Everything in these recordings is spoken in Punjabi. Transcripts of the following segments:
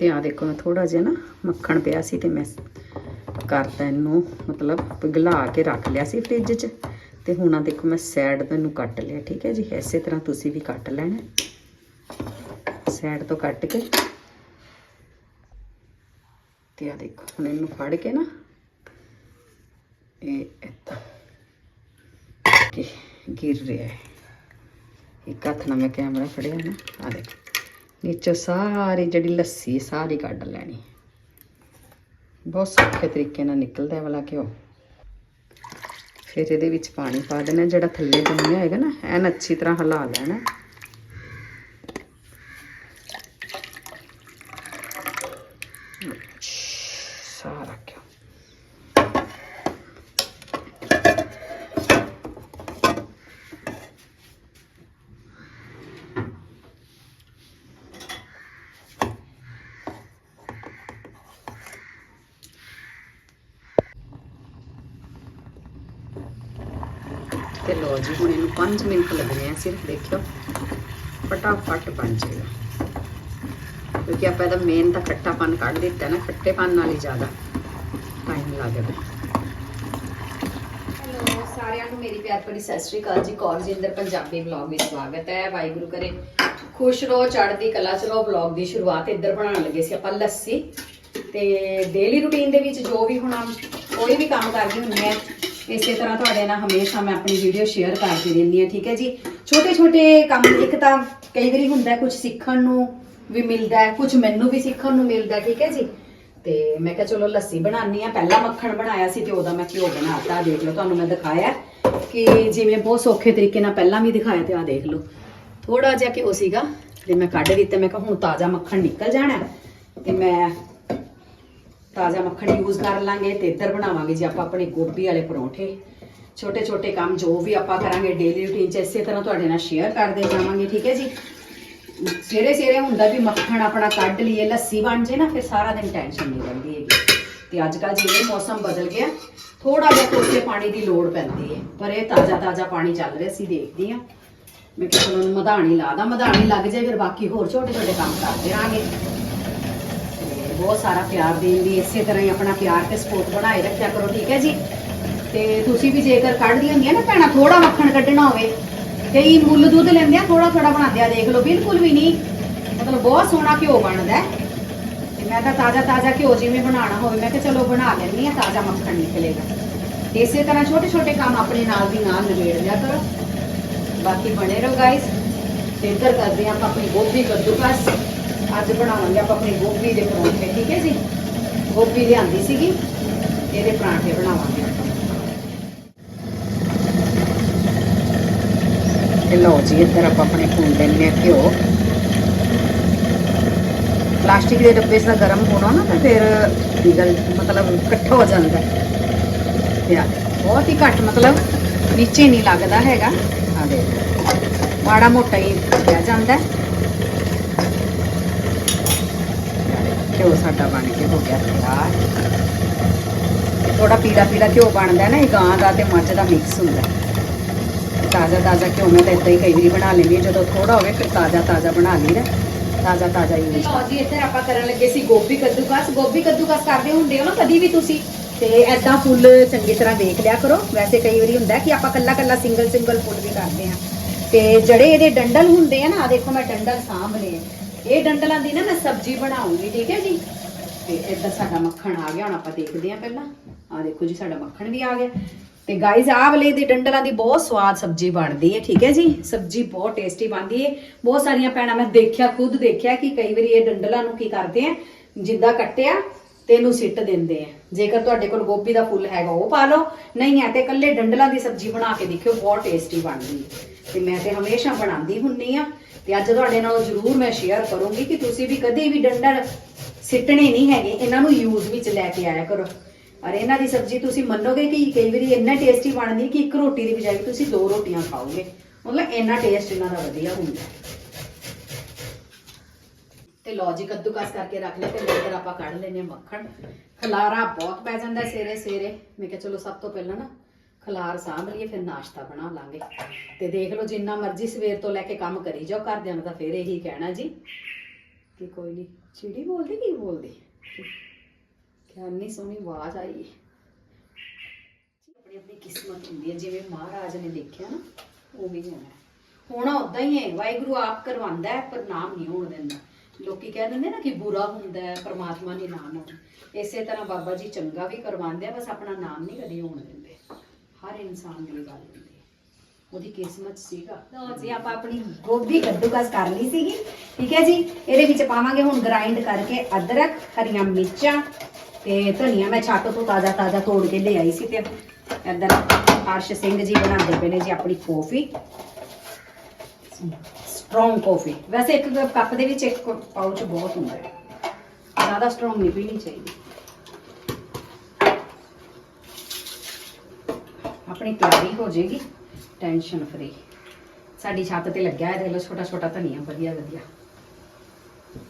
ਤੇ ਆ ਦੇਖੋ ਮੈਂ ਥੋੜਾ ਜਿਹਾ ਨਾ ਮੱਖਣ ਪਿਆ ਸੀ ਤੇ ਮੈਂ ਕਰਤਾ ਇਹਨੂੰ, ਮਤਲਬ ਪਿਘਲਾ ਕੇ ਰੱਖ ਲਿਆ ਸੀ ਫ੍ਰਿਜ 'ਚ। ਤੇ ਹੁਣ ਆ ਦੇਖੋ, ਮੈਂ ਸਾਈਡ ਤੋਂ ਇਹਨੂੰ ਕੱਟ ਲਿਆ, ਠੀਕ ਹੈ ਜੀ? ਇਸੇ ਤਰ੍ਹਾਂ ਤੁਸੀਂ ਵੀ ਕੱਟ ਲੈਣਾ ਸਾਈਡ ਤੋਂ ਕੱਟ ਕੇ। ਤੇ ਆ ਦੇਖੋ, ਹੁਣ ਇਹਨੂੰ ਫੜ ਕੇ ਨਾ, ਇਹ ਏਦਾਂ ਕਿ ਗਿਰ ਰਿਹਾ ਹੈ। ਇੱਕ ਹੱਥ ਨਾਲ ਮੈਂ ਕੈਮਰਾ ਫੜਿਆ ਨਾ ਆ ਦੇਖੋ। ਨੀਚੋਂ ਸਾਰੀ ਜਿਹੜੀ ਲੱਸੀ ਸਾਰੀ ਕੱਢ ਲੈਣੀ। ਬਹੁਤ ਸੌਖੇ ਤਰੀਕੇ ਨਾਲ ਨਿਕਲਦਾ ਹੈ ਵਾਲਾ ਘਿਓ। ਫਿਰ ਇਹਦੇ ਵਿੱਚ ਪਾਣੀ ਪਾ ਦੇਣਾ, ਜਿਹੜਾ ਥੱਲੇ ਜੰਮਿਆ ਹੋਏਗਾ ਨਾ, ਐਨ ਅੱਛੀ ਤਰ੍ਹਾਂ ਹਿਲਾ ਲੈਣਾ ਸਾਰਾ ਘਿਓ ਤੇ ਲੋ ਜੀ, ਹੁਣ ਇਹਨੂੰ 5 ਮਿੰਟ ਲੱਗਣੇ ਆ ਸਿਰਫ, ਦੇਖਿਓ। ਫਟਾਫਟ ਬਣ ਜਾਏਗਾ। ਕਿਉਂਕਿ ਆਪਾਂ ਇਹਦਾ ਮੇਨ ਤਾਂ ਖੱਟਾਪਨ ਕੱਢ ਦਿੱਤਾ ਨਾ, ਖੱਟੇਪਨ ਨਾਲ ਹੀ ਜ਼ਿਆਦਾ ਟਾਈਮ ਲੱਗਦਾ ਹੈਲੋ ਸਾਰਿਆਂ ਨੂੰ ਮੇਰੀ ਪਿਆਰ ਭਰੀ ਸਤਿ ਸ਼੍ਰੀ ਅਕਾਲ ਜੀ। ਕੌਰ ਪੰਜਾਬੀ ਵਲੌਗ ਵਿੱਚ ਸਵਾਗਤ ਹੈ। ਵਾਹਿਗੁਰੂ ਕਰੇ, ਖੁਸ਼ ਰਹੋ, ਚੜ੍ਹਦੀ ਕਲਾ ਚ ਰਹੋ। ਵਲੌਗ ਦੀ ਸ਼ੁਰੂਆਤ ਇੱਧਰ ਬਣਾਉਣ ਲੱਗੇ ਸੀ ਆਪਾਂ ਲੱਸੀ। ਤੇ ਡੇਲੀ ਰੁਟੀਨ ਦੇ ਵਿੱਚ ਜੋ ਵੀ ਹੁਣ ਕੋਈ ਵੀ ਕੰਮ ਕਰਦੀ ਹੁੰਦੀ ਹੈ ਇਸੇ ਤਰ੍ਹਾਂ ਤੁਹਾਡੇ ਨਾਲ ਹਮੇਸ਼ਾ ਮੈਂ ਆਪਣੀ ਵੀਡੀਓ ਸ਼ੇਅਰ ਕਰਦੀ ਰਹਿੰਦੀ ਹਾਂ, ਠੀਕ ਹੈ ਜੀ? ਛੋਟੇ ਛੋਟੇ ਕੰਮ ਇੱਕ ਤਾਂ ਕਈ ਵਾਰੀ ਹੁੰਦਾ ਕੁਝ ਸਿੱਖਣ ਨੂੰ ਵੀ ਮਿਲਦਾ ਹੈ ਕੁਝ ਮੈਨੂੰ ਵੀ ਸਿੱਖਣ ਨੂੰ ਮਿਲਦਾ ਠੀਕ ਹੈ ਜੀ? ਤੇ ਮੈਂ ਕਿਹਾ ਚਲੋ ਲੱਸੀ ਬਣਾਉਣੀ ਆ ਪਹਿਲਾਂ ਮੱਖਣ ਬਣਾਇਆ ਸੀ ਤੇ ਉਹਦਾ ਮੈਂ ਘਿਓ ਬਣਾਤਾ, ਦੇਖ ਲਓ ਤੁਹਾਨੂੰ ਮੈਂ ਦਿਖਾਇਆ ਕਿ ਜਿਵੇਂ ਬਹੁਤ ਸੌਖੇ ਤਰੀਕੇ ਨਾਲ ਪਹਿਲਾਂ ਵੀ ਦਿਖਾਇਆ ਤੇ ਆ ਦੇਖ ਲਓ। ਥੋੜਾ ਜਿਹਾ ਘਿਓ ਸੀਗਾ ਤੇ ਮੈਂ ਕੱਢ ਦਿੱਤਾ। ਮੈਂ ਕਿਹਾ ਹੁਣ ਤਾਜ਼ਾ ਮੱਖਣ ਨਿਕਲ ਜਾਣਾ ਤੇ ਮੈਂ ਤਾਜ਼ਾ ਮੱਖਣ ਯੂਜ਼ ਕਰ ਲਾਂਗੇ ਤੇ ਇੱਧਰ ਬਣਾਵਾਂਗੇ ਜੀ ਆਪਾਂ ਆਪਣੇ ਗੋਭੀ ਵਾਲੇ ਪਰੌਂਠੇ। ਛੋਟੇ ਛੋਟੇ ਕੰਮ ਜੋ ਵੀ ਆਪਾਂ ਕਰਾਂਗੇ ਡੇਲੀ ਰੂਟੀਨ 'ਚ ਇਸੇ ਤਰ੍ਹਾਂ ਤੁਹਾਡੇ ਨਾਲ ਸ਼ੇਅਰ ਕਰਦੇ ਜਾਵਾਂਗੇ, ਠੀਕ ਹੈ ਜੀ? ਸਵੇਰੇ ਸਵੇਰੇ ਹੁੰਦਾ ਵੀ ਮੱਖਣ ਆਪਣਾ ਕੱਢ ਲਈਏ, ਲੱਸੀ ਬਣ ਜੇ ਨਾ, ਫਿਰ ਸਾਰਾ ਦਿਨ ਟੈਨਸ਼ਨ ਨਹੀਂ ਰਹਿੰਦੀ ਹੈਗੀ। ਤੇ ਅੱਜ ਕੱਲ ਜਿਵੇਂ ਮੌਸਮ ਬਦਲ ਗਿਆ ਥੋੜਾ ਜਿਹਾ ਕੋਸੇ ਪਾਣੀ ਦੀ ਲੋੜ ਪੈਂਦੀ ਹੈ, ਪਰ ਇਹ ਤਾਜ਼ਾ ਤਾਜ਼ਾ ਪਾਣੀ ਚੱਲ ਰਿਹਾ ਸੀ ਦੇਖਦੀ ਆ ਮੈਂ ਕਿਹਾ ਚਲੋ ਉਹਨੂੰ ਮਧਾਣੀ ਲਾ ਦਾਂ, ਮਧਾਣੀ ਲੱਗ ਜਾਏ, ਫਿਰ ਬਾਕੀ ਹੋਰ ਛੋਟੇ ਛੋਟੇ ਕੰਮ ਕਰਦੇ ਰਾਂਗੇ ਬਹੁਤ ਸਾਰਾ ਪਿਆਰ ਦੇਣ ਦੀ ਇਸੇ ਤਰ੍ਹਾਂ ਹੀ ਆਪਣਾ ਪਿਆਰ ਤੇ ਸਪੋਰਟ ਬਣਾਏ ਰੱਖਿਆ ਕਰੋ, ਠੀਕ ਹੈ ਜੀ? ਤੇ ਤੁਸੀਂ ਵੀ ਜੇਕਰ ਕੱਢਦੀਆਂ ਹੁੰਦੀਆਂ ਨਾ ਭੈਣਾ ਥੋੜਾ ਮੱਖਣ ਕੱਢਣਾ ਹੋਵੇ, ਕਈ ਮੁੱਲ ਦੁੱਧ ਲੈਂਦੇ ਆ ਥੋੜਾ ਥੋੜਾ ਬਣਾਉਂਦੇ ਆ, ਦੇਖ ਲਓ, ਬਿਲਕੁਲ ਵੀ ਨਹੀਂ। ਮਤਲਬ ਬਹੁਤ ਸੋਹਣਾ ਘਿਓ ਬਣਦਾ ਹੈ। ਤੇ ਮੈਂ ਤਾਂ ਤਾਜ਼ਾ ਤਾਜ਼ਾ ਘਿਓ ਜਿਵੇਂ ਬਣਾਉਣਾ ਹੋਵੇ, ਮੈਂ ਕਿਹਾ ਚਲੋ ਬਣਾ ਲੈਂਦੀ ਆ ਤਾਜ਼ਾ ਮੱਖਣ ਨਿਕਲੇਗਾ। ਇਸੇ ਤਰ੍ਹਾਂ ਛੋਟੇ ਛੋਟੇ ਕੰਮ ਆਪਣੇ ਨਾਲ ਦੀ ਨਾਲ ਨਿਬੇੜ ਲਿਆ ਕਰੋ। ਬਾਕੀ ਬਣੇ ਰਹੋ ਗਾਇਸ ਤੇ ਇੱਧਰ ਕਰਦੇ ਹਾਂ ਆਪਾਂ ਆਪਣੀ ਗੋਭੀ ਕੱਦੂਕਸ। ਅੱਜ ਬਣਾਵਾਂਗੇ ਆਪਾਂ ਆਪਣੀ ਗੋਭੀ ਦੇ ਪਰੌਂਠੇ, ਠੀਕ ਹੈ ਜੀ? ਗੋਭੀ ਲਿਆਂਦੀ ਸੀਗੀ, ਇਹਦੇ ਪਰਾਂਠੇ ਬਣਾਵਾਂਗੇ ਤੇ ਲਓ ਜੀ, ਇੱਧਰ ਆਪਾਂ ਆਪਣੇ ਭੁੰਨ ਲੈਂਦੇ ਘਿਓ। ਪਲਾਸਟਿਕ ਦੇ ਡੱਬੇ 'ਚ ਤਾਂ ਗਰਮ ਹੋਣਾ ਨਾ, ਤਾਂ ਫਿਰ ਪਿਘਲ ਮਤਲਬ ਇਕੱਠਾ ਹੋ ਜਾਂਦਾ। ਹੈ। ਬਹੁਤ ਹੀ ਘੱਟ, ਮਤਲਬ ਨੀਚੇ ਨਹੀਂ ਲੱਗਦਾ ਹੈਗਾ। ਆ ਦੇ ਮਾੜਾ ਮੋਟਾ ਹੀ ਰਹਿ ਜਾਂਦਾ। ਹੈ ਘਿਓ ਸਾਡਾ ਬਣ ਕੇ ਹੋ ਗਿਆ ਤਿਆਰ। ਥੋੜਾ ਪੀਲਾ ਪੀਲਾ ਘਿਓ ਬਣਦਾ ਨਾ ਇਹ ਗਾਂ ਦਾ ਤੇ ਮੱਝ ਦਾ ਮਿਕਸ ਹੁੰਦਾ। ਤਾਜ਼ਾ ਤਾਜ਼ਾ ਘਿਓ ਮੈਂ ਤਾਂ ਇਦਾਂ ਹੀ ਕਈ ਵਾਰੀ ਬਣਾ ਲੈਂਦੀ ਜਦੋਂ ਥੋੜਾ ਹੋਵੇ ਫਿਰ ਤਾਜ਼ਾ ਤਾਜ਼ਾ ਬਣਾ ਲਈਦਾ ਤਾਜ਼ਾ ਤਾਜ਼ਾ ਹੀ ਲਓ ਜੀ ਇੱਧਰ ਆਪਾਂ ਕਰਨ ਲੱਗੇ ਸੀ ਗੋਭੀ ਕੱਦੂਕਸ। ਗੋਭੀ ਕੱਦੂਕਸ ਕਰਦੇ ਹੁੰਦੇ ਹੋ ਨਾ ਕਦੀ ਵੀ ਤੁਸੀਂ? ਤੇ ਐਦਾਂ ਫੁੱਲ ਚੰਗੀ ਤਰ੍ਹਾਂ ਦੇਖ ਲਿਆ ਕਰੋ। ਵੈਸੇ ਕਈ ਵਾਰੀ ਹੁੰਦਾ ਕਿ ਆਪਾਂ ਕੱਲਾ ਕੱਲਾ ਸਿੰਗਲ ਸਿੰਗਲ ਫੁੱਲ ਵੀ ਕਰਦੇ ਹਾਂ। ਤੇ ਜਿਹੜੇ ਇਹਦੇ ਡੰਡਲ ਹੁੰਦੇ ਆ ਨਾ ਆ ਦੇਖੋ ਮੈਂ ਡੰਡਲ ਸਾਂਭ ਲਏ। ਇਹ ਡੰਡਲਾਂ ਦੀ ਨਾ ਮੈਂ ਸਬਜ਼ੀ ਬਣਾਉਂਗੀ, ਠੀਕ ਹੈ ਜੀ? ਤੇ ਇੱਧਰ ਸਾਡਾ ਮੱਖਣ ਆ ਗਿਆ, ਹੁਣ ਆਪਾਂ ਦੇਖਦੇ ਹਾਂ ਪਹਿਲਾਂ। ਆ ਦੇਖੋ ਜੀ, ਸਾਡਾ ਮੱਖਣ ਵੀ ਆ ਗਿਆ। ਤੇ ਗਾਇਜ਼ ਆਹ ਵਾਲੇ ਦੇ ਡੰਡਲਾਂ ਦੀ ਬਹੁਤ ਸਵਾਦ ਸਬਜ਼ੀ ਬਣਦੀ ਹੈ, ਠੀਕ ਹੈ ਜੀ? ਸਬਜ਼ੀ ਬਹੁਤ ਟੇਸਟੀ ਬਣਦੀ ਹੈ। ਬਹੁਤ ਸਾਰੀਆਂ ਭੈਣਾਂ, ਮੈਂ ਦੇਖਿਆ, ਖੁਦ ਦੇਖਿਆ ਕਿ ਕਈ ਵਾਰੀ ਇਹ ਡੰਡਲਾਂ ਨੂੰ ਕੀ ਕਰਦੇ ਆ, ਜਿੱਦਾਂ ਕੱਟਿਆ ਤੇ ਇਹਨੂੰ ਸਿੱਟ ਦਿੰਦੇ ਆ। ਜੇਕਰ ਤੁਹਾਡੇ ਕੋਲ ਗੋਭੀ ਦਾ ਫੁੱਲ ਹੈਗਾ, ਉਹ ਪਾ ਲਓ। ਨਹੀਂ ਹੈ ਤੇ ਇਕੱਲੇ ਡੰਡਲਾਂ ਦੀ ਸਬਜ਼ੀ ਬਣਾ ਕੇ ਦੇਖਿਓ, ਬਹੁਤ ਟੇਸਟੀ ਬਣਦੀ ਹੈ। ਤੇ ਮੈਂ ਤੇ ਹਮੇਸ਼ਾ ਬਣਾਉਂਦੀ ਹੁੰਨੀ ਆ। ਤੇ ਅੱਜ ਤੁਹਾਡੇ ਨਾਲ ਜ਼ਰੂਰ ਮੈਂ ਸ਼ੇਅਰ ਕਰੂੰਗੀ ਕਿ ਤੁਸੀਂ ਵੀ ਕਦੇ ਵੀ ਡੰਡਲ ਸਿੱਟਣੇ ਨਹੀਂ ਹੈਗੇ, ਇਹਨਾਂ ਨੂੰ ਯੂਜ਼ ਵਿੱਚ ਲੈ ਕੇ ਆਇਆ ਕਰੋ। ਔਰ ਇਹਨਾਂ ਦੀ ਸਬਜ਼ੀ ਤੁਸੀਂ ਮੰਨੋਗੇ ਕਿ ਕਈ ਵਾਰੀ ਇੰਨਾ ਟੇਸਟੀ ਬਣਦੀ ਕਿ ਇੱਕ ਰੋਟੀ ਦੀ ਬਜਾਏ ਤੁਸੀਂ ਦੋ ਰੋਟੀਆਂ ਖਾਓਗੇ। ਮਤਲਬ ਇੰਨਾ ਟੇਸਟ ਇਹਨਾਂ ਦਾ ਵਧੀਆ ਹੁੰਦਾ ਤੇ ਲਓ ਜੀ, ਕੱਦੂਕਸ ਕਰਕੇ ਰੱਖ ਲਿਆ ਤੇ ਇੱਧਰ ਆਪਾਂ ਕੱਢ ਲੈਨੇ ਮੱਖਣ। ਖਲਾਰਾ ਬਹੁਤ ਪੈ ਜਾਂਦਾ ਸਵੇਰੇ ਸਵੇਰੇ ਮੈਂ ਕਿਹਾ ਚਲੋ ਸਭ ਤੋਂ ਪਹਿਲਾਂ ਨਾ ਖਲਾਰ ਸਾਂਭ ਲਈਏ, ਫਿਰ ਨਾਸ਼ਤਾ ਬਣਾ ਲਾਂਗੇ। ਤੇ ਦੇਖ ਲਓ, ਜਿੰਨਾ ਮਰਜ਼ੀ ਸਵੇਰ ਤੋਂ ਲੈ ਕੇ ਕੰਮ ਕਰੀ ਜਾਓ, ਘਰਦਿਆਂ ਨੂੰ ਤਾਂ ਫਿਰ ਇਹੀ ਕਹਿਣਾ ਜੀ। ਕਿ ਕੋਈ ਨਹੀਂ ਚਿੜੀ ਬੋਲਦੀ, ਕੀ ਬੋਲਦੀ? ਕਿਆ ਇੰਨੀ ਸੋਹਣੀ ਆਵਾਜ਼ ਆਈ। ਆਪਣੀ ਆਪਣੀ ਕਿਸਮਤ ਹੁੰਦੀ ਹੈ, ਜਿਵੇਂ ਮਹਾਰਾਜ ਨੇ ਦੇਖਿਆ ਨਾ ਉਵੇਂ ਵੀ ਹੋਣਾ ਹੋਣਾ ਉਦਾਂ ਹੀ ਹੈ, ਵਾਹਿਗੁਰੂ ਆਪ ਕਰਵਾਉਂਦਾ ਹੈ, ਪਰ ਨਾਮ ਨਹੀਂ ਹੋਣ ਦਿੰਦਾ। ਲੋਕੀ ਕਹਿ ਦਿੰਦੇ ਨਾ ਕਿ ਬੁਰਾ ਹੁੰਦਾ ਹੈ, ਪਰਮਾਤਮਾ ਨੇ ਨਾਮ ਹੋਣਾ। ਇਸੇ ਤਰ੍ਹਾਂ ਬਾਬਾ ਜੀ ਚੰਗਾ ਵੀ ਕਰਵਾਉਂਦੇ ਆ, ਬਸ ਆਪਣਾ ਨਾਮ ਨਹੀਂ ਕਦੇ ਹੋਣ ਦਿੰਦੇ। ਹਰ ਇਨਸਾਨ ਦੀ ਗੱਲ ਹੁੰਦੀ ਹੈ। ਉਹਦੀ ਕਿਸਮਤ ਸੀਗਾ। ਲਓ ਜੀ ਆਪਾਂ ਆਪਣੀ ਗੋਭੀ ਕੱਦੂਕਸ ਕਰ ਲਈ ਸੀਗੀ। ਠੀਕ ਹੈ ਜੀ? ਇਹਦੇ ਵਿੱਚ ਪਾਵਾਂਗੇ ਹੁਣ ਗ੍ਰਾਈਂਡ ਕਰਕੇ ਅਦਰਕ ਹਰੀਆਂ ਮਿਰਚਾਂ ਤੇ ਧਨੀਆ। ਮੈਂ ਛੱਤ ਤੋਂ ਤਾਜ਼ਾ ਤਾਜ਼ਾ ਤੋੜ ਕੇ ਲੈ ਆਈ ਸੀ ਤੇ ਇੱਧਰ ਹਰਸ਼ ਸਿੰਘ ਜੀ ਬਣਾਉਂਦੇ ਪਏ ਨੇ ਜੀ ਆਪਣੀ ਕੌਫੀ ਸਟਰੋਂਗ ਕੌਫੀ ਵੈਸੇ ਇੱਕ ਕੱਪ ਦੇ ਵਿੱਚ ਇੱਕ ਪਾਊਚ ਬਹੁਤ ਹੁੰਦਾ ਹੈ। ਜ਼ਿਆਦਾ ਸਟਰੋਂਗ ਨਹੀਂ ਪੀਣੀ ਚਾਹੀਦੀ। ਆਪਣੀ ਤਿਆਰੀ ਹੋ ਜਾਏਗੀ ਟੈਨਸ਼ਨ ਫਰੀ ਸਾਡੀ ਛੱਤ ਤੇ ਲੱਗਿਆ ਹੈ ਦੇਖ ਲਓ ਛੋਟਾ ਛੋਟਾ ਧਨੀਆ, ਵਧੀਆ ਵਧੀਆ।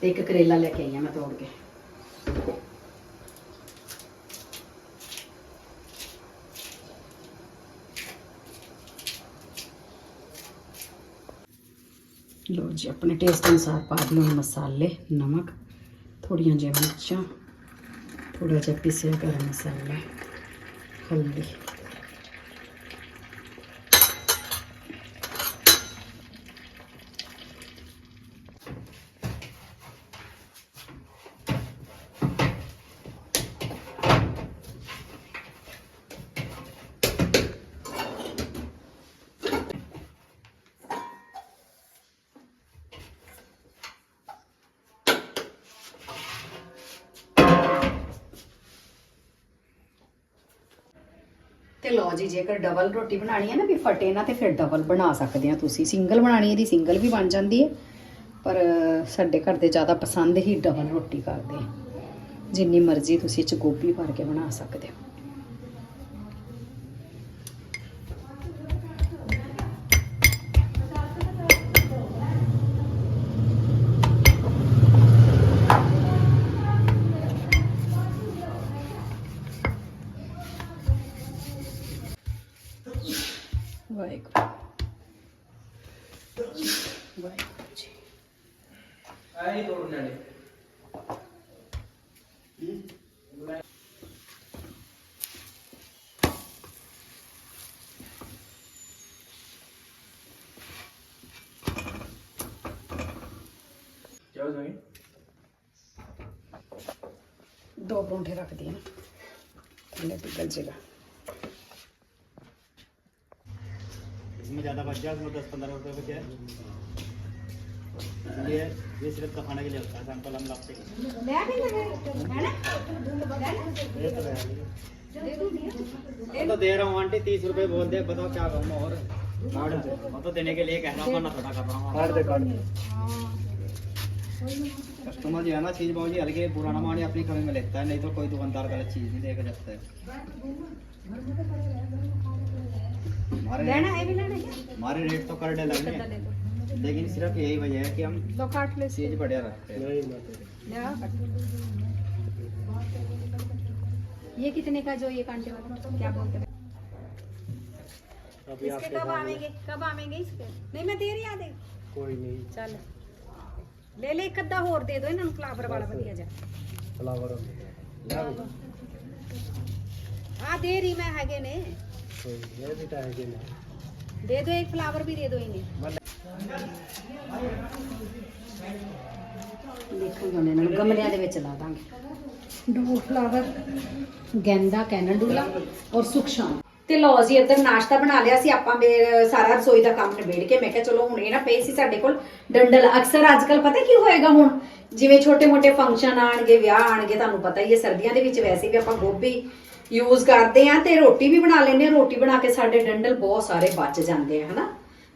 ਤੇ ਇੱਕ ਕਰੇਲਾ ਲੈ ਕੇ ਆਈ ਹਾਂ ਮੈਂ ਤੋੜ ਕੇ। ਲੋ ਜੀ, ਆਪਣੇ ਟੇਸਟ ਅਨੁਸਾਰ ਪਾ ਦਿਓ ਮਸਾਲੇ, ਨਮਕ, ਥੋੜੀਆਂ ਜਿਹੀਆਂ ਮਿਰਚਾਂ ਥੋੜਾ ਜਿਹਾ ਪਿਸਿਆ ਗਰਮ ਮਸਾਲਾ, ਹਲਦੀ ਤੇ ਲਓ ਜੀ, ਜੇਕਰ ਡਬਲ ਰੋਟੀ ਬਣਾਣੀ ਹੈ ਨਾ, ਵੀ ਫਟੇ ਨਾ, ਤੇ ਫਿਰ ਡਬਲ ਬਣਾ ਸਕਦੇ ਆ ਤੁਸੀਂ। ਸਿੰਗਲ ਬਣਾਣੀ ਹੈ ਸਿੰਗਲ ਵੀ ਬਣ ਜਾਂਦੀ ਹੈ, ਪਰ ਸਾਡੇ ਘਰ ਦੇ ਜ਼ਿਆਦਾ ਪਸੰਦ ਹੀ ਡਬਲ ਰੋਟੀ ਕਰਦੇ ਜਿੰਨੀ ਮਰਜ਼ੀ ਤੁਸੀਂ ਚ ਗੋਭੀ ਭਰ ਕੇ ਬਣਾ ਸਕਦੇ ਹੋ। అన్ని తోడున్నాడు हम्म? दो परौंठे रख दिए थोड़े पिघल जाएगा इसमें ज़्यादा बच जाए दस पंद्रह रुपये बचे ये ये सिर्फ़ खाने के लिए होता है तो, तो दे रहा हूँ आंटी तीस रुपए बोल दे बताओ क्या और। मैं तो देने के लिए कह रहा ना थोड़ा कस्टमर जो है ना चीज़ बहुत हल्के पुराना माने अपनी कमी में लेता है नहीं तो कोई दुकानदार गलत चीज़ नहीं देकर रखता है। हमारे रेट तो कर डे लगे लेकिन सिर्फ़ यही वजह है कि हम दो काट ले चीज़ बढ़िया रखते हैं ये कितने का जो ये कांटे वाला क्या बोलते हैं? इसके कब आएँगे कब आएँगे इसके? नहीं मैं दे रही आधे। कोई नहीं। चल। ले ले एक अद्दा और दे दो इन्होंने फ्लावर वाला बढ़िया जा। फ्लावर आ हाँ, दे। रही मैं हैगे ने। कोई ये बेटा तो हैगे ने। दे दो एक फ्लावर भी दे दो इन्हें। ਦੇ ਹੁਣ ਇਹਨਾਂ ਨੂੰ ਗਮਲਿਆਂ ਦੇ ਵਿੱਚ ਲਾ ਦਾਂਗੇ। ਡੂ ਫਲਾਵਰ, ਗੈਂਦਾ ਕੈਨਡੂਲਾ ਔਰ ਸੁਖਸ਼ਾਮ ਤੇ ਲਓ ਜੀ, ਇੱਧਰ ਨਾਸ਼ਤਾ ਬਣਾ ਲਿਆ ਸੀ। ਆਪਾਂ ਮੇਰੇ ਸਾਰਾ ਰਸੋਈ ਦਾ ਕੰਮ ਨਿਬੇੜ ਕੇ ਮੈਂ ਕਿਹਾ ਚਲੋ ਹੁਣ ਇਹ ਨਾ ਪਏ ਸੀ ਸਾਡੇ ਕੋਲ ਡੰਡਲ। ਅਕਸਰ ਅੱਜ ਕੱਲ ਪਤਾ ਕੀ ਹੋਏਗਾ ਹੁਣ? ਜਿਵੇਂ ਛੋਟੇ ਮੋਟੇ ਫੰਕਸ਼ਨ ਆਣਗੇ, ਵਿਆਹ ਆਣਗੇ, ਤੁਹਾਨੂੰ ਪਤਾ ਹੀ ਹੈ, ਸਰਦੀਆਂ ਦੇ ਵਿੱਚ ਵੈਸੇ ਵੀ ਆਪਾਂ ਗੋਭੀ ਯੂਜ਼ ਕਰਦੇ ਆ ਤੇ ਰੋਟੀ ਵੀ ਬਣਾ ਲੈਂਦੇ ਆ ਰੋਟੀ ਬਣਾ ਕੇ ਸਾਡੇ ਡੰਡਲ ਬਹੁਤ ਸਾਰੇ ਬਚ ਜਾਂਦੇ ਆ, ਹਨਾ?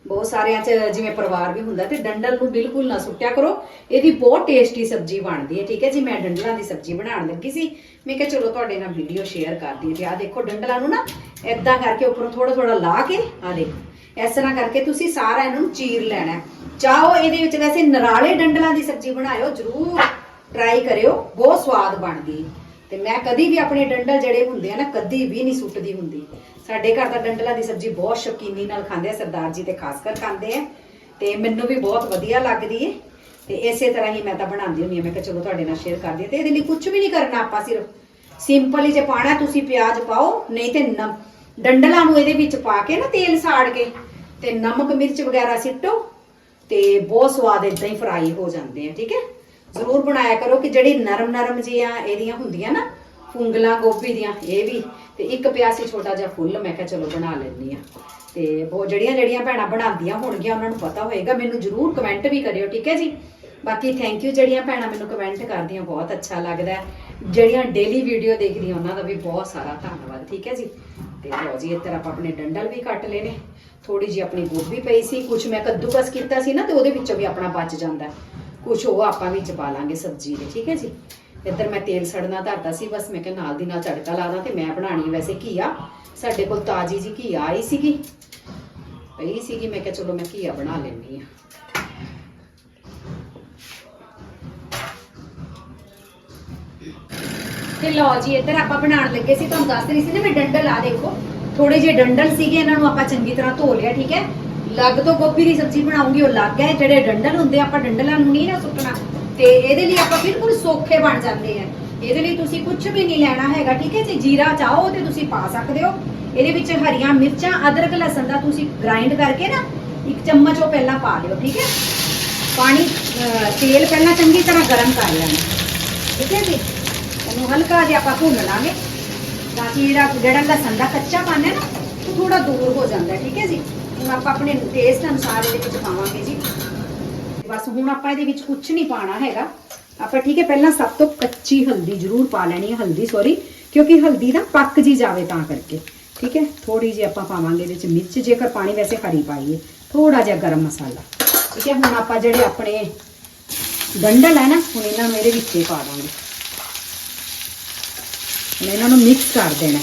ਬਹੁਤ ਸਾਰਿਆਂ ਚ ਜਿਵੇਂ ਪਰਿਵਾਰ ਵੀ ਹੁੰਦਾ ਤੇ ਡੰਡਲ ਨੂੰ ਬਿਲਕੁਲ ਨਾ ਸੁੱਟਿਆ ਕਰੋ। ਇਹਦੀ ਬਹੁਤ ਟੇਸਟੀ ਸਬਜ਼ੀ ਬਣਦੀ ਹੈ, ਠੀਕ ਹੈ ਜੀ? ਮੈਂ ਡੰਡਲਾਂ ਦੀ ਸਬਜ਼ੀ ਬਣਾਉਣ ਲੱਗੀ ਸੀ। ਮੈਂ ਕਿਹਾ ਚਲੋ ਤੁਹਾਡੇ ਨਾਲ ਵੀਡੀਓ ਸ਼ੇਅਰ ਕਰ ਦਈਏ ਤੇ ਆ ਦੇਖੋ ਡੰਡਲਾਂ ਨੂੰ ਨਾ ਏਦਾਂ ਕਰਕੇ ਉੱਪਰੋਂ ਥੋੜਾ ਥੋੜਾ ਲਾ ਕੇ, ਆਹ ਦੇਖੋ। ਇਸ ਤਰ੍ਹਾਂ ਕਰਕੇ ਤੁਸੀਂ ਸਾਰਾ ਇਹਨਾਂ ਨੂੰ ਚੀਰ ਲੈਣਾ। ਚਾਹੋ ਇਹਦੇ ਵਿੱਚ ਵੈਸੇ ਨਰਾਲੇ ਡੰਡਲਾਂ ਦੀ ਸਬਜ਼ੀ ਬਣਾਇਓ, ਜਰੂਰ ਟਰਾਈ ਕਰਿਓ, ਬਹੁਤ ਸਵਾਦ ਬਣਦੀ ਤੇ ਮੈਂ ਕਦੀ ਵੀ ਆਪਣੇ ਡੰਡਲ ਜਿਹੜੇ ਹੁੰਦੇ ਆ ਨਾ, ਕਦੀ ਵੀ ਨਹੀਂ ਸੁੱਟਦੀ ਹੁੰਦੀ। ਸਾਡੇ ਘਰ ਦਾ ਡੰਡਲਾਂ ਦੀ ਸਬਜ਼ੀ ਬਹੁਤ ਸ਼ੌਕੀਨੀ ਨਾਲ ਖਾਂਦੇ ਆ, ਸਰਦਾਰ ਜੀ ਤੇ ਖਾਸ ਕਰ ਖਾਂਦੇ ਆ। ਤੇ ਮੈਨੂੰ ਵੀ ਬਹੁਤ ਵਧੀਆ ਲੱਗਦੀ ਏ। ਤੇ ਇਸੇ ਤਰ੍ਹਾਂ ਹੀ ਮੈਂ ਤਾਂ ਬਣਾਉਂਦੀ ਹੁੰਦੀ ਹਾਂ ਮੈਂ ਕਿਹਾ ਚਲੋ ਤੁਹਾਡੇ ਨਾਲ ਸ਼ੇਅਰ ਕਰਦੀ ਤੇ ਇਹਦੇ ਲਈ ਕੁਝ ਵੀ ਨਹੀਂ ਕਰਨਾ ਆਪਾਂ ਸਿਰਫ। ਸਿੰਪਲ ਹੀ ਜੇ ਪਾਣਾ ਤੁਸੀਂ ਪਿਆਜ਼ ਪਾਓ, ਨਹੀਂ ਤੇ ਡੰਡਲਾਂ ਨੂੰ ਇਹਦੇ ਵਿੱਚ ਪਾ ਕੇ ਨਾ ਤੇਲ ਸਾੜ ਕੇ, ਤੇ ਨਮਕ ਮਿਰਚ ਵਗੈਰਾ ਸਿੱਟੋ, ਤੇ ਬਹੁਤ ਸਵਾਦ ਇਦਾਂ ਹੀ ਫਰਾਈ ਹੋ ਜਾਂਦੇ ਆ, ਠੀਕ ਹੈ? ਜ਼ਰੂਰ ਬਣਾਇਆ ਕਰੋ ਕਿ ਜਿਹੜੀ ਨਰਮ ਨਰਮ ਜਿਹੀਆਂ ਇਹਦੀਆਂ ਹੁੰਦੀਆਂ ਨਾ ਫੁੰਗਲਾਂ ਗੋਭੀ ਦੀਆਂ, ਇਹ ਵੀ ਤੇ ਇੱਕ ਪਿਆ ਸੀ ਛੋਟਾ ਜਿਹਾ ਫੁੱਲ ਮੈਂ ਕਿਹਾ ਚਲੋ ਬਣਾ ਲੈਂਦੀ ਆ ਤੇ ਉਹ ਜਿਹੜੀਆਂ ਜਿਹੜੀਆਂ ਭੈਣਾਂ ਬਣਾਉਂਦੀਆਂ ਹੋਣਗੀਆਂ, ਉਹਨਾਂ ਨੂੰ ਪਤਾ ਹੋਏਗਾ, ਮੈਨੂੰ ਜ਼ਰੂਰ ਕਮੈਂਟ ਵੀ ਕਰਿਓ, ਠੀਕ ਹੈ ਜੀ? ਬਾਕੀ ਥੈਂਕ ਯੂ ਜਿਹੜੀਆਂ ਭੈਣਾਂ ਮੈਨੂੰ ਕਮੈਂਟ ਕਰਦੀਆਂ, ਬਹੁਤ ਅੱਛਾ ਲੱਗਦਾ ਜਿਹੜੀਆਂ ਡੇਲੀ ਵੀਡੀਓ ਦੇਖਦੀਆਂ, ਉਹਨਾਂ ਦਾ ਵੀ ਬਹੁਤ ਸਾਰਾ ਧੰਨਵਾਦ, ਠੀਕ ਹੈ ਜੀ? ਤੇ ਲਓ ਜੀ, ਇੱਧਰ ਆਪਾਂ ਆਪਣੇ ਡੰਡਲ ਵੀ ਕੱਟ ਲਏ ਨੇ। ਥੋੜੀ ਜੀ ਆਪਣੀ ਗੋਭੀ ਪਈ ਸੀ ਕੁਝ ਮੈਂ ਕੱਦੂਕਸ ਕੀਤਾ ਸੀ ਨਾ, ਤੇ ਉਹਦੇ ਵਿੱਚੋਂ ਵੀ ਆਪਣਾ ਬਚ ਜਾਂਦਾ ਕੁਝ ਉਹ ਆਪਾਂ ਵਿੱਚ ਪਾ ਲਾਂਗੇ ਸਬਜ਼ੀ ਦੇ, ਠੀਕ ਹੈ ਜੀ? ਇੱਧਰ ਮੈਂ ਤੇਲ ਸੜਨਾ ਧਰਤਾ ਸੀ ਬਸ ਮੈਂ ਕਿਹਾ ਨਾਲ ਦੀ ਨਾਲ ਤੜਕਾ ਲਾ ਦਾਂ ਤੇ ਮੈਂ ਬਣਾਣੀ ਵੈਸੇ ਘੀਆ। ਸਾਡੇ ਕੋਲ ਤਾਜੀ ਜੀ ਘੀਆ ਆਈ ਸੀਗੀ ਪਈ ਸੀਗੀ ਮੈਂ ਕਿਹਾ ਚਲੋ ਮੈਂ ਘੀਆ ਬਣਾ ਲੈਣੀ ਆ ਤੇ ਲਓ ਜੀ ਇੱਧਰ ਆਪਾਂ ਬਣਾਉਣ ਲੱਗੇ ਸੀ ਤੁਹਾਨੂੰ ਦੱਸ ਰਹੀ ਸੀ ਨਾ ਮੈਂ ਡੰਡਲ ਆ ਦੇਖੋ ਥੋੜੇ ਜਿਹੇ ਡੰਡਲ ਸੀਗੇ ਇਹਨਾਂ ਨੂੰ ਆਪਾਂ ਚੰਗੀ ਤਰ੍ਹਾਂ ਧੋ ਲਿਆ ਠੀਕ ਹੈ? ਲੱਗ ਤੋਂ ਗੋਭੀ ਦੀ ਸਬਜ਼ੀ ਬਣਾਉਂਗੀ ਉਹ ਲੱਗ ਹੈ ਜਿਹੜੇ ਡੰਡਲ ਹੁੰਦੇ ਆ, ਆਪਾਂ ਡੰਡਲਾਂ ਨੂੰ ਨਹੀਂ ਨਾ ਸੁੱਟਣਾ। ਤੇ ਇਹਦੇ ਲਈ ਆਪਾਂ ਬਿਲਕੁਲ ਸੌਖੇ ਬਣ ਜਾਂਦੇ ਆ। ਇਹਦੇ ਲਈ ਤੁਸੀਂ ਕੁਝ ਵੀ ਨਹੀਂ ਲੈਣਾ ਹੈਗਾ, ਠੀਕ ਹੈ ਜੀ? ਜੀਰਾ ਚਾਹੋ ਤੇ ਤੁਸੀਂ ਪਾ ਸਕਦੇ ਹੋ। ਇਹਦੇ ਵਿੱਚ ਹਰੀਆਂ ਮਿਰਚਾਂ, ਅਦਰਕ, ਲਸਣ ਦਾ ਤੁਸੀਂ ਗ੍ਰਾਈਂਡ ਕਰਕੇ ਨਾ ਇੱਕ ਚਮਚ ਉਹ ਪਹਿਲਾਂ ਪਾ ਲਿਓ, ਠੀਕ ਹੈ? ਪਾਣੀ ਤੇਲ ਪਹਿਲਾਂ ਚੰਗੀ ਤਰ੍ਹਾਂ ਗਰਮ ਕਰ ਲੈਣਾ। ਠੀਕ ਹੈ ਜੀ? ਉਹਨੂੰ ਹਲਕਾ ਜਿਹਾ ਆਪਾਂ ਭੁੰਨ ਲਾਂਗੇ। ਤਾਂ ਕਿ ਜਿਹੜਾ ਜਿਹੜਾ ਲਸਣ ਦਾ ਕੱਚਾ ਪਾਣਾ ਨਾ, ਉਹ ਥੋੜਾ ਦੂਰ ਹੋ ਜਾਂਦਾ, ਠੀਕ ਹੈ ਜੀ? ਹੁਣ ਆਪਾਂ ਆਪਣੇ ਟੇਸਟ ਅਨੁਸਾਰ ਇਹਦੇ ਵਿੱਚ ਪਾਵਾਂਗੇ ਜੀ। ਬਸ ਹੁਣ ਆਪਾਂ ਇਹਦੇ ਵਿੱਚ ਕੁਝ ਨਹੀਂ ਪਾਣਾ ਹੈਗਾ। ਆਪਾਂ ਠੀਕ ਹੈ, ਪਹਿਲਾਂ ਸਭ ਤੋਂ ਕੱਚੀ ਹਲਦੀ ਜ਼ਰੂਰ ਪਾ ਲੈਣੀ ਹੈ, ਹਲਦੀ ਸੌਰੀ ਕਿਉਂਕਿ ਹਲਦੀ ਨਾ ਪੱਕ ਜੀ ਜਾਵੇ ਤਾਂ ਕਰਕੇ। ਠੀਕ ਹੈ ਥੋੜੀ ਜਿਹੀ ਆਪਾਂ ਪਾਵਾਂਗੇ ਇਹਦੇ ਵਿੱਚ ਮਿਰਚ, ਜੇਕਰ ਪਾਣੀ ਵੈਸੇ ਹਰੀ ਪਾਈਏ ਥੋੜਾ ਜਿਹਾ ਗਰਮ ਮਸਾਲਾ। ਠੀਕ ਹੈ, ਹੁਣ ਆਪਾਂ ਜਿਹੜੇ ਆਪਣੇ ਡੰਡਲ ਹੈ ਨਾ, ਹੁਣ ਇਹਨਾਂ ਨੂੰ ਇਹਦੇ ਵਿੱਚ ਹੀ ਪਾ ਦਾਂਗੇ। ਹੁਣ ਇਹਨਾਂ ਨੂੰ ਮਿਕਸ ਕਰ ਦੇਣਾ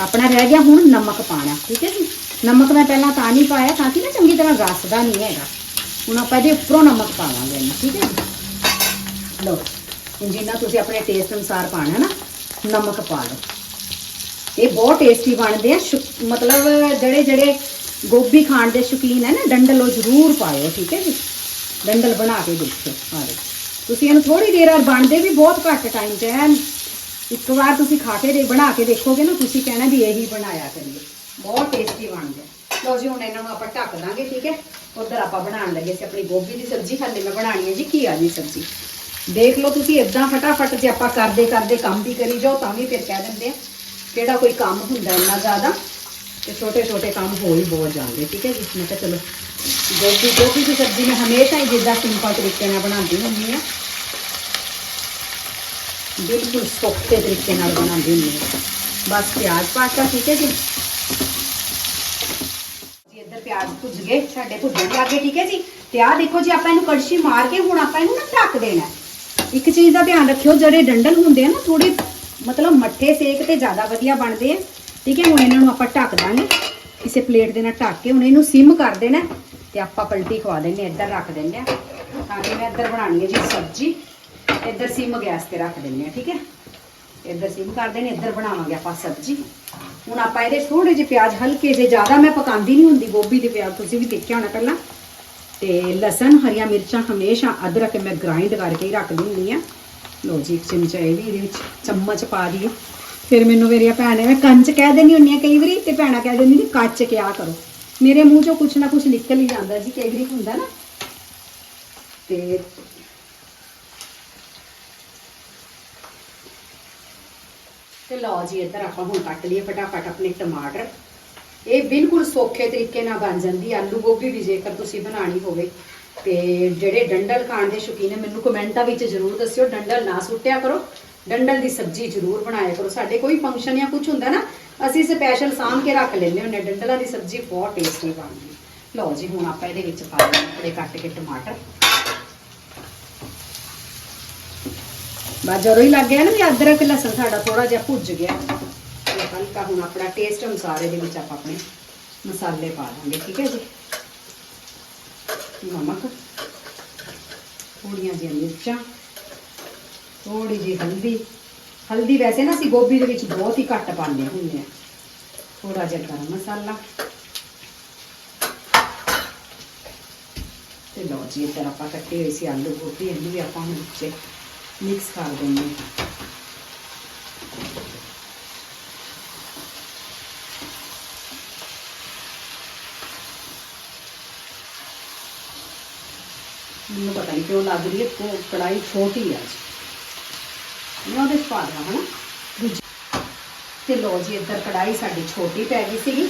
ਆਪਣਾ ਰਹਿ ਗਿਆ ਹੁਣ ਨਮਕ ਪਾਣਾ ਠੀਕ ਹੈ ਜੀ? ਨਮਕ ਮੈਂ ਪਹਿਲਾਂ ਤਾਂ ਨਹੀਂ ਪਾਇਆ, ਤਾਂ ਕਿ ਨਾ ਚੰਗੀ ਤਰ੍ਹਾਂ ਰਸਦਾ ਨਹੀਂ ਹੈਗਾ। ਹੁਣ ਆਪਾਂ ਇਹਦੇ ਉੱਪਰੋਂ ਨਮਕ ਪਾਵਾਂਗੇ ਇਹਨੂੰ, ਠੀਕ ਹੈ ਜੀ? ਲਓ ਹੁਣ ਜਿੰਨਾ ਤੁਸੀਂ ਆਪਣੇ ਟੇਸਟ ਅਨੁਸਾਰ ਪਾਣਾ ਨਾ ਨਮਕ ਪਾ ਲਓ। ਇਹ ਬਹੁਤ ਟੇਸਟੀ ਬਣਦੇ ਆ ਸ਼ੁ- ਮਤਲਬ ਜਿਹੜੇ ਜਿਹੜੇ ਗੋਭੀ ਖਾਣ ਦੇ ਸ਼ੌਕੀਨ ਹੈ ਨਾ ਡੰਡਲ ਉਹ ਜ਼ਰੂਰ ਪਾਇਓ ਠੀਕ ਹੈ ਜੀ? ਡੰਡਲ ਬਣਾ ਕੇ ਦੇਖਿਓ ਆ ਦੇਖੋ। ਤੁਸੀਂ ਇਹਨੂੰ ਥੋੜੀ ਦੇਰ ਔਰ ਬਣਦੇ ਵੀ ਬਹੁਤ ਘੱਟ ਟਾਈਮ 'ਚ ਹੈ ਇੱਕ ਵਾਰ ਤੁਸੀਂ ਖਾ ਕੇ ਦੇ ਬਣਾ ਕੇ ਦੇਖੋਗੇ ਨਾ ਤੁਸੀਂ ਕਹਿਣਾ ਵੀ ਇਹੀ ਬਣਾਇਆ ਕਰੀਏ। ਬਹੁਤ ਟੇਸਟੀ ਬਣਦੇ ਲਓ ਜੀ, ਹੁਣ ਇਹਨਾਂ ਨੂੰ ਆਪਾਂ ਢੱਕ ਦਾਂਗੇ, ਠੀਕ ਹੈ? ਉਧਰ ਆਪਾਂ ਬਣਾਉਣ ਲੱਗੇ ਸੀ ਆਪਣੀ ਗੋਭੀ ਦੀ ਸਬਜ਼ੀ। ਹਾਲੇ ਮੈਂ ਬਣਾਣੀ ਹੈ ਜੀ ਘੀਆ ਦੀ ਸਬਜ਼ੀ। ਦੇਖ ਲਓ ਤੁਸੀਂ ਇਦਾਂ ਫਟਾਫਟ ਜੇ ਆਪਾਂ ਕਰਦੇ ਕਰਦੇ ਕੰਮ ਵੀ ਕਰੀ ਜਾਓ, ਤਾਂ ਵੀ ਫਿਰ ਕਹਿ ਦਿੰਦੇ ਆ। ਕਿਹੜਾ ਕੋਈ ਕੰਮ ਹੁੰਦਾ ਇੰਨਾ ਜ਼ਿਆਦਾ, ਤੇ ਛੋਟੇ ਛੋਟੇ ਕੰਮ ਹੋ ਹੀ ਬਹੁਤ ਜਾਂਦੇ, ਠੀਕ ਹੈ ਜੀ? ਮੈਂ ਕਿਹਾ ਚਲੋ, ਗੋਭੀ ਗੋਭੀ ਦੀ ਸਬਜ਼ੀ ਮੈਂ ਹਮੇਸ਼ਾ ਹੀ ਜਿੱਦਾਂ ਸਿੰਪਲ ਤਰੀਕੇ ਨਾਲ ਬਣਾਉਂਦੀ ਹੁੰਦੀ ਆ ਬਿਲਕੁਲ ਸੌਖੇ ਤਰੀਕੇ ਨਾਲ ਬਣਾਉਂਦੀ ਹੁੰਦੀ ਹਾਂ। ਬਸ ਪਿਆਜ਼ ਪਾਤਾ ਠੀਕ ਹੈ ਜੀ? ਪਿਆਜ਼ ਭੁੱਜ ਗਏ, ਸਾਡੇ ਭੁੱਜਣ ਲੱਗੇ ਠੀਕ ਹੈ ਜੀ? ਤੇ ਆਹ ਦੇਖੋ ਜੀ, ਆਪਾਂ ਇਹਨੂੰ ਕੜਛੀ ਮਾਰ ਕੇ ਹੁਣ ਆਪਾਂ ਇਹਨੂੰ ਨਾ ਢੱਕ ਦੇਣਾ ਇੱਕ ਚੀਜ਼ ਦਾ ਧਿਆਨ ਰੱਖਿਓ, ਜਿਹੜੇ ਡੰਡਲ ਹੁੰਦੇ ਆ ਨਾ ਥੋੜੇ ਮਤਲਬ ਮੱਠੇ ਸੇਕ ਤੇ ਜ਼ਿਆਦਾ ਵਧੀਆ ਬਣਦੇ ਆ। ਠੀਕ ਹੈ, ਹੁਣ ਇਹਨਾਂ ਨੂੰ ਆਪਾਂ ਢੱਕ ਦਾਂਗੇ। ਕਿਸੇ ਪਲੇਟ ਦੇ ਨਾਲ ਢੱਕ ਕੇ ਹੁਣ ਇਹਨੂੰ ਸਿਮ ਕਰ ਦੇਣਾ ਹੈ ਤੇ ਆਪਾਂ ਪਲਟੀ ਖਵਾ ਦੇਣੀ ਇੱਧਰ ਰੱਖ ਦਿੰਦੇ ਆ ਤਾਂ ਕਿ ਮੈਂ ਇੱਧਰ ਬਣਾਉਣੀ ਹੈ ਜੀ ਸਬਜ਼ੀ। ਇੱਧਰ ਸਿਮ ਗੈਸ ਤੇ ਰੱਖ ਦਿੰਦੇ ਆ ਠੀਕ ਹੈ? ਇੱਧਰ ਸਿਮ ਕਰ ਦੇਣੀ, ਇੱਧਰ ਬਣਾਵਾਂਗੇ ਆਪਾਂ ਸਬਜ਼ੀ। ਹੁਣ ਆਪਾਂ ਇਹਦੇ ਥੋੜੇ ਜਿਹੇ ਪਿਆਜ਼ ਹਲਕੇ ਜਿਹੇ, ਜ਼ਿਆਦਾ ਮੈਂ ਪਕਾਉਂਦੀ ਨਹੀਂ ਹੁੰਦੀ ਗੋਭੀ ਦੇ ਪਿਆਜ਼, ਤੁਸੀਂ ਵੀ ਦੇਖਿਆ ਹੋਣਾ ਪਹਿਲਾਂ। ਤੇ ਲਸਣ, ਹਰੀਆਂ ਮਿਰਚਾਂ, ਹਮੇਸ਼ਾ ਅਦਰਕ ਮੈਂ ਗ੍ਰਾਈਂਡ ਕਰਕੇ ਹੀ ਰੱਖਦੀ ਹੁੰਦੀ ਆ ਲਓ ਜੀ, ਇੱਕ ਚਮਚਾ ਇਹ ਵੀ ਇਹਦੇ ਵਿੱਚ ਚਮਚ ਪਾ ਦਿਓ ਫਿਰ ਮੈਨੂੰ ਮੇਰੀਆਂ ਭੈਣਾਂ, ਮੈਂ ਕੰਚ ਕਹਿ ਦਿੰਦੀ ਹੁੰਦੀ ਆ ਕਈ ਵਾਰੀ, ਤੇ ਭੈਣਾਂ ਕਹਿ ਦਿੰਦੀ ਨੇ ਕੱਚ ਕਿਆ ਕਰੋ? ਮੇਰੇ ਮੂੰਹ ਚੋਂ ਕੁਛ ਨਾ ਕੁਛ ਨਿਕਲ ਹੀ ਜਾਂਦਾ ਜੀ, ਕਈ ਵਾਰੀ ਹੁੰਦਾ ਨਾ। ਤੇ ਲਓ ਜੀ, ਇੱਧਰ ਆਪਾਂ ਹੁਣ ਕੱਟ ਲਈਏ ਫਟਾਫਟ ਆਪਣੇ ਟਮਾਟਰ। ਇਹ ਬਿਲਕੁਲ ਸੌਖੇ ਤਰੀਕੇ ਨਾਲ ਬਣ ਜਾਂਦੀ ਆਲੂ ਗੋਭੀ ਵੀ ਜੇਕਰ ਤੁਸੀਂ ਬਣਾਣੀ ਹੋਵੇ। ਤੇ ਜਿਹੜੇ ਡੰਡਲ ਖਾਣ ਦੇ ਸ਼ੌਕੀਨ ਹੈ ਮੈਨੂੰ ਕਮੈਂਟਾਂ ਵਿੱਚ ਜ਼ਰੂਰ ਦੱਸਿਓ। ਡੰਡਲ ਨਾ ਸੁੱਟਿਆ ਕਰੋ। ਡੰਡਲ ਦੀ ਸਬਜ਼ੀ ਜ਼ਰੂਰ ਬਣਾਇਆ ਕਰੋ। ਸਾਡੇ ਕੋਈ ਫੰਕਸ਼ਨ ਜਾਂ ਕੁਝ ਹੁੰਦਾ ਨਾ, ਅਸੀਂ ਸਪੈਸ਼ਲ ਸਾਂਭ ਕੇ ਰੱਖ ਲੈਂਦੇ ਹੁੰਦੇ ਹਾਂ। ਡੰਡਲਾਂ ਦੀ ਸਬਜ਼ੀ ਬਹੁਤ ਟੇਸਟੀ ਬਣਦੀ ਲਓ ਜੀ, ਹੁਣ ਆਪਾਂ ਇਹਦੇ ਵਿੱਚ ਪਾ ਦਿੰਦੇ ਕੱਟ ਕੇ ਟਮਾਟਰ। ਬਸ ਜਦੋਂ ਹੀ ਲੱਗ ਗਿਆ ਨਾ ਵੀ ਅਦਰਕ ਲਸਣ ਸਾਡਾ ਥੋੜਾ ਜਿਹਾ ਭੁੱਜ ਗਿਆ। ਤੇ ਹਲਕਾ ਹੁਣ ਆਪਣਾ ਟੇਸਟ ਅਨੁਸਾਰ ਇਹਦੇ ਵਿੱਚ ਆਪਾਂ ਆਪਣੇ ਮਸਾਲੇ ਪਾ ਦਾਂਗੇ, ਠੀਕ ਹੈ ਜੀ? ਨਮਕ, ਥੋੜੀਆਂ ਜਿਹੀਆਂ ਮਿਰਚਾਂ ਥੋੜੀ ਜਿਹੀ ਹਲਦੀ। ਹਲਦੀ ਵੈਸੇ ਨਾ ਅਸੀਂ ਗੋਭੀ ਦੇ ਵਿੱਚ ਬਹੁਤ ਹੀ ਘੱਟ ਪਾਉਂਦੇ ਹੁੰਦੇ ਆ ਥੋੜਾ ਜਿਹਾ ਗਰਮ ਮਸਾਲਾ। ਤੇ ਲਓ ਜੀ, ਇੱਧਰ ਆਪਾਂ ਕੱਟੇ ਹੋਏ ਸੀ ਆਲੂ ਗੋਭੀ ਇਹਨੂੰ ਵੀ ਆਪਾਂ ਹੁਣ ਵਿੱਚ ਮਿਕਸ ਕਰ ਦਿੰਦੇ ਹਾਂ ਮੈਨੂੰ ਪਤਾ ਨਹੀਂ ਕਿਉਂ ਲੱਗ ਰਹੀ ਹੈ ਕੋ ਕੜਾਈ ਛੋਟੀ ਆ ਜੀ ਮੈਂ ਉਹਦੇ 'ਚ ਪਾ ਦਵਾਂ ਹਨਾ ਦੂਜੀ ਤੇ ਲੋ ਜੀ ਇੱਧਰ ਕੜਾਈ ਸਾਡੀ ਛੋਟੀ ਪੈ ਗਈ ਸੀਗੀ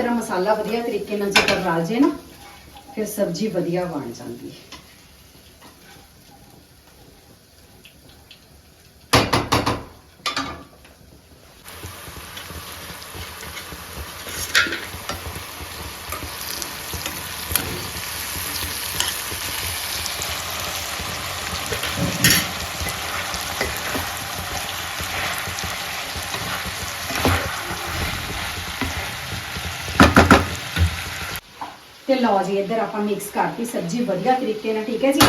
ਤਰ੍ਹਾਂ ਮਸਾਲਾ ਵਧੀਆ ਤਰੀਕੇ ਨਾਲ ਜੇਕਰ ਰਲ ਜੇ ਨਾ, ਫਿਰ ਸਬਜ਼ੀ ਵਧੀਆ ਬਣ ਜਾਂਦੀ ਹੈ। ਲਓ ਜੀ, ਇੱਧਰ ਆਪਾਂ ਮਿਕਸ ਕਰਤੀ ਸਬਜ਼ੀ, ਵਧੀਆ ਤਰੀਕੇ ਨਾਲ, ਠੀਕ ਹੈ ਜੀ?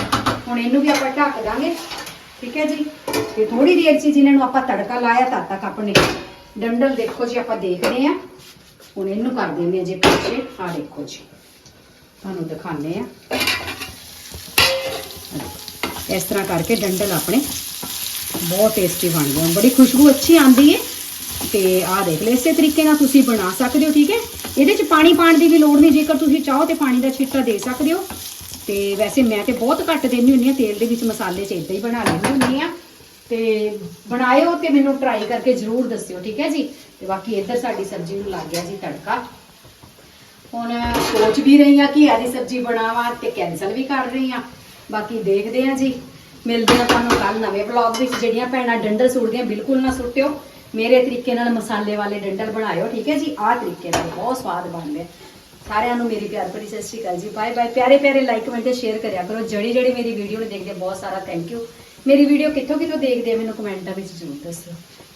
ਹੁਣ ਇਹਨੂੰ ਵੀ ਆਪਾਂ ਢੱਕ ਦਾਂਗੇ, ਠੀਕ ਹੈ ਜੀ? ਤੇ ਥੋੜੀ ਦੇਰ ਚ ਜਿਹਨਾਂ ਨੂੰ ਆਪਾਂ ਤੜਕਾ ਲਾਇਆ, ਤਦ ਤੱਕ ਆਪਣੇ ਡੰਡਲ ਦੇਖੋ ਜੀ, ਆਪਾਂ ਦੇਖਦੇ ਆ ਹੁਣ ਇਹਨੂੰ ਕਰ ਦਿੰਦੇ ਆ ਜੀ, ਪਿੱਛੇ। ਆ ਦੇਖੋ ਜੀ, ਤੁਹਾਨੂੰ ਦਿਖਾਣੇ ਆ ਇਸ ਤਰ੍ਹਾਂ ਕਰਕੇ ਡੰਡਲ ਆਪਣੇ ਬਹੁਤ ਟੇਸਟੀ ਬਣਦੇ ਹਨ ਬੜੀ ਖੁਸ਼ਬੂ ਅੱਛੀ ਆਉਂਦੀ ਹੈ। ਤੇ ਆਹ ਦੇਖ ਲਓ, ਇਸੇ ਤਰੀਕੇ ਨਾਲ ਤੁਸੀਂ ਬਣਾ ਸਕਦੇ ਹੋ, ਠੀਕ ਹੈ? ਇਹਦੇ ਚ ਪਾਣੀ ਪਾਣ ਦੀ ਵੀ ਲੋੜ ਨਹੀਂ, ਜੇਕਰ ਤੁਸੀਂ ਚਾਹੋ ਤੇ ਪਾਣੀ ਦਾ ਛਿੱਟਾ ਦੇ ਸਕਦੇ ਹੋ। ਤੇ ਵੈਸੇ ਮੈਂ ਤੇ ਬਹੁਤ ਘੱਟ ਦਿੰਦੀ ਹੁੰਦੀ ਆ ਤੇਲ ਦੇ ਵਿੱਚ ਮਸਾਲੇ ਚ ਇਦਾਂ ਹੀ ਬਣਾ ਲੈਂਦੀ ਹੁੰਦੀ ਆ ਤੇ ਬਣਾਇਓ ਤੇ ਮੈਨੂੰ ਟਰਾਈ ਕਰਕੇ ਜ਼ਰੂਰ ਦੱਸਿਓ, ਠੀਕ ਹੈ ਜੀ? ਤੇ ਬਾਕੀ ਇੱਧਰ ਸਾਡੀ ਸਬਜ਼ੀ ਨੂੰ ਲੱਗ ਗਿਆ ਜੀ ਤੜਕਾ। ਹੁਣ ਸੋਚ ਵੀ ਰਹੀ ਆ ਕਿ ਆਦੀ ਸਬਜ਼ੀ ਬਣਾਵਾਂ ਤੇ ਕੈਨਸਲ ਵੀ ਕਰ ਰਹੀ ਆ ਬਾਕੀ ਦੇਖਦੇ ਆ ਜੀ। ਮਿਲਦੇ ਆ ਤੁਹਾਨੂੰ ਕੱਲ ਨਵੇਂ ਵਲੌਗ ਵਿੱਚ, ਜਿਹੜੀਆਂ ਭੈਣਾਂ ਡੰਡਲ ਸੁੱਟਦੀਆਂ ਬਿਲਕੁਲ ਨਾ ਸੁੱਟਿਓ। ਮੇਰੇ ਤਰੀਕੇ ਨਾਲ ਮਸਾਲੇ ਵਾਲੇ ਡੰਡਲ ਬਣਾਇਓ, ਠੀਕ ਹੈ ਜੀ? ਆਹ ਤਰੀਕੇ ਨਾਲ, ਬਹੁਤ ਸਵਾਦ ਬਣਦੇ ਆ। ਸਾਰਿਆਂ ਨੂੰ ਮੇਰੀ ਪਿਆਰ ਭਰੀ ਸਤਿ ਸ਼੍ਰੀ ਅਕਾਲ ਜੀ। ਬਾਏ ਬਾਏ ਪਿਆਰੇ ਪਿਆਰੇ ਲਾਈਕ ਕਮੈਂਟ ਤੇ ਸ਼ੇਅਰ ਕਰਿਆ ਕਰੋ। ਜਿਹੜੀ ਜਿਹੜੀ ਮੇਰੀ ਵੀਡੀਓ ਨੂੰ ਦੇਖਦੇ ਬਹੁਤ ਸਾਰਾ ਥੈਂਕ ਯੂ ਮੇਰੀ ਵੀਡੀਓ ਕਿੱਥੋਂ ਕਿੱਥੋਂ ਦੇਖਦੇ ਮੈਨੂੰ ਕਮੈਂਟਾਂ ਵਿੱਚ ਜ਼ਰੂਰ ਦੱਸਿਓ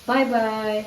ਬਾਏ ਬਾਏ